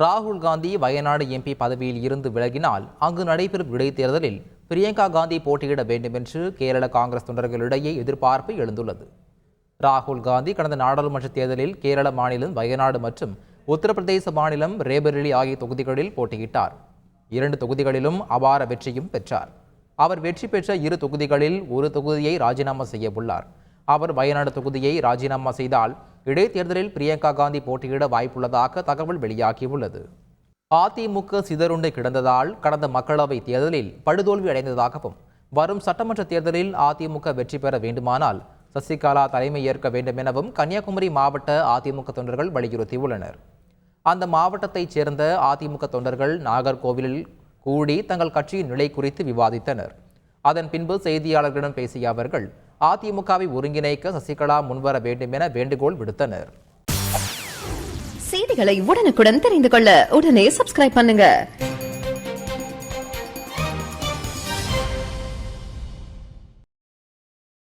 ராகுல் காந்தி வயநாடு எம்பி பதவியில் இருந்து விலகினால் அங்கு நடைபெறும் இடைத்தேர்தலில் பிரியங்கா காந்தி போட்டியிட வேண்டும் என்று கேரள காங்கிரஸ் தொண்டர்களிடையே எதிர்பார்ப்பு எழுந்துள்ளது. ராகுல் காந்தி கடந்த நாடாளுமன்ற தேர்தலில் கேரள மாநிலம் வயநாடு மற்றும் உத்தரப்பிரதேச மாநிலம் ரேபரேலி ஆகிய தொகுதிகளில் போட்டியிட்டார். இரண்டு தொகுதிகளிலும் அபார வெற்றியும் பெற்றார். அவர் வெற்றி பெற்ற இரு தொகுதிகளில் ஒரு தொகுதியை ராஜினாமா செய்ய உள்ளார். அவர் வயநாடு தொகுதியை ராஜினாமா செய்தால் இடைத்தேர்தலில் பிரியங்கா காந்தி போட்டியிட வாய்ப்புள்ளதாக தகவல் வெளியாகியுள்ளது. அதிமுக சிதறுண்டு கிடந்ததால் கடந்த மக்களவை தேர்தலில் படுதோல்வி அடைந்ததாகவும் வரும் சட்டமன்ற தேர்தலில் அதிமுக வெற்றி பெற வேண்டுமானால் சசிகலா தலைமை ஏற்க வேண்டும் எனவும் கன்னியாகுமரி மாவட்ட அதிமுக தொண்டர்கள் வலியுறுத்தியுள்ளனர். அந்த மாவட்டத்தைச் சேர்ந்த அதிமுக தொண்டர்கள் நாகர்கோவிலில் கூடி தங்கள் கட்சியின் நிலை குறித்து விவாதித்தனர். அதன் பின்பு செய்தியாளர்களிடம் பேசிய அவர்கள் அதிமுகவை ஒருங்கிணைக்க சசிகலா முன்வர வேண்டும் என வேண்டுகோள் விடுத்தனர். செய்திகளை உடனுக்குடன் தெரிந்து கொள்ள உடனே சப்ஸ்கிரைப் பண்ணுங்க.